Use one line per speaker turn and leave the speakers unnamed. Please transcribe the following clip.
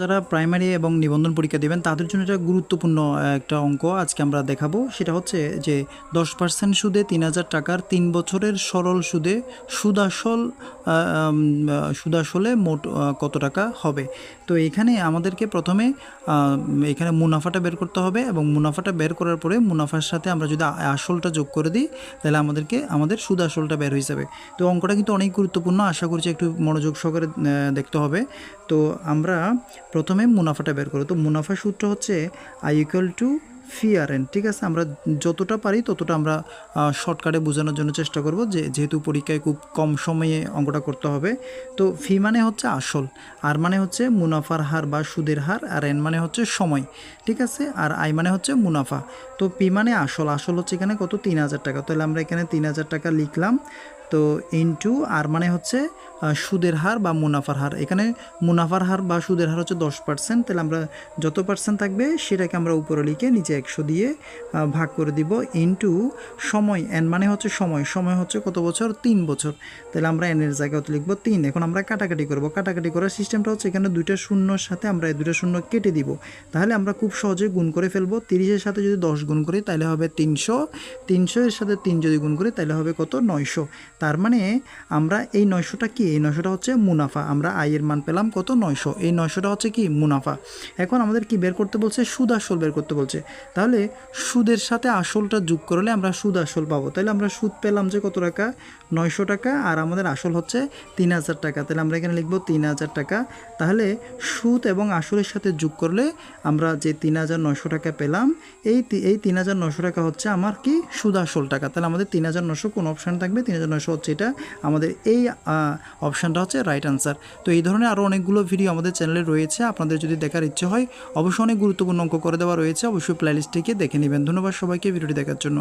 যারা প্রাইমারি এবং নিবন্ধন পরীক্ষা দেবেন, তাদের জন্য এটা গুরুত্বপূর্ণ একটা অঙ্ক আজকে আমরা দেখাবো। সেটা হচ্ছে যে দশ পার্সেন্ট সুদে তিন হাজার টাকার তিন বছরের সরল সুদে সুদাসল সুদাসলে মোট কত টাকা হবে? তো এখানে আমাদেরকে প্রথমে এখানে মুনাফাটা বের করতে হবে এবং মুনাফাটা বের করার পরে মুনাফার সাথে আমরা যদি আসলটা যোগ করে দিই, তাহলে আমাদেরকে, আমাদের সুদ আসলটা বের হয়ে যাবে। তো অঙ্কটা কিন্তু অনেক গুরুত্বপূর্ণ, আশা করছি একটু মনোযোগ সহকারে দেখতে হবে। তো আমরা প্রথমে মুনাফাটা বের করো। তো মুনাফা সূত্র হচ্ছে I equal to P R N ঠিক আছে? আমরা যতটা পারি ততটা আমরা শর্টকাটে বোঝানোর জন্য চেষ্টা করব যে যেহেতু পরীক্ষায় খুব কম সময়ে অঙ্কটা করতে হবে। তো ফি মানে হচ্ছে আসল আর মানে হচ্ছে মুনাফার হার বা সুদের হার, আর এন মানে হচ্ছে সময়, ঠিক আছে? আর আই মানে হচ্ছে মুনাফা। তো পি মানে আসল আসল হচ্ছে এখানে কত? তিন হাজার টাকা। তাহলে আমরা এখানে তিন হাজার টাকা লিখলাম। তো ইনটু আর মানে হচ্ছে সুদের হার বা মুনাফার হার। এখানে মুনাফার হার বা সুদের হার হচ্ছে দশ পার্সেন্ট তাহলে আমরা যত পার্সেন্ট থাকবে সেটাকে আমরা উপরে লিখে নিচে একশো দিয়ে ভাগ করে দিব ইনটু সময় এন মানে হচ্ছে সময়। সময় হচ্ছে কত বছর? তিন বছর। তাহলে আমরা এনের জায়গায় লিখব তিন। এখন আমরা কাটাকাটি করব। কাটাকাটি করার সিস্টেমটা হচ্ছে এখানে দুইটা শূন্যর সাথে আমরা এই দুইটা শূন্য কেটে দিব। তাহলে আমরা খুব সহজে গুণ করে ফেলব। তিরিশের সাথে যদি দশ গুণ করি, তাহলে হবে তিনশো। তিনশো এর সাথে তিন যদি গুণ করি, তাহলে হবে কত? নয়শো। তার মানে আমরা এই নয়শোটা কি? এই নয়শোটা হচ্ছে মুনাফা। আমরা আয়ের মান পেলাম কত? নয়শো। এই নয়শোটা হচ্ছে কি? মুনাফা। এখন আমাদের কি বের করতে বলছে? সুদ আসল বের করতে বলছে। তাহলে সুদের সাথে আসলটা যোগ করলে আমরা সুদ আসল পাবো। তাহলে আমরা সুদ পেলাম যে কত টাকা? নয়শো টাকা। আর আমাদের আসল হচ্ছে তিন হাজার টাকা। তাহলে আমরা এখানে লিখব তিন হাজার টাকা। তাহলে সুদ এবং আসলের সাথে যোগ করলে আমরা যে তিন হাজার নয়শো টাকা পেলাম, এই এই তিন হাজার নশো টাকা হচ্ছে আমার কি? সুদ আসল টাকা। তাহলে আমাদের তিন হাজার নশো কোন অপশান থাকবে? তিন হাজার নশো হচ্ছে এটা। আমাদের এই অপশানটা হচ্ছে রাইট আনসার তো এই ধরনের আরও অনেকগুলো ভিডিও আমাদের চ্যানেলে রয়েছে। আপনাদের যদি দেখার ইচ্ছে হয়, অবশ্যই অনেক গুরুত্বপূর্ণ অঙ্ক করে দেওয়া রয়েছে। অবশ্যই প্লেলিস্টটিকে দেখে নেবেন। ধন্যবাদ সবাইকে ভিডিওটি দেখার জন্য।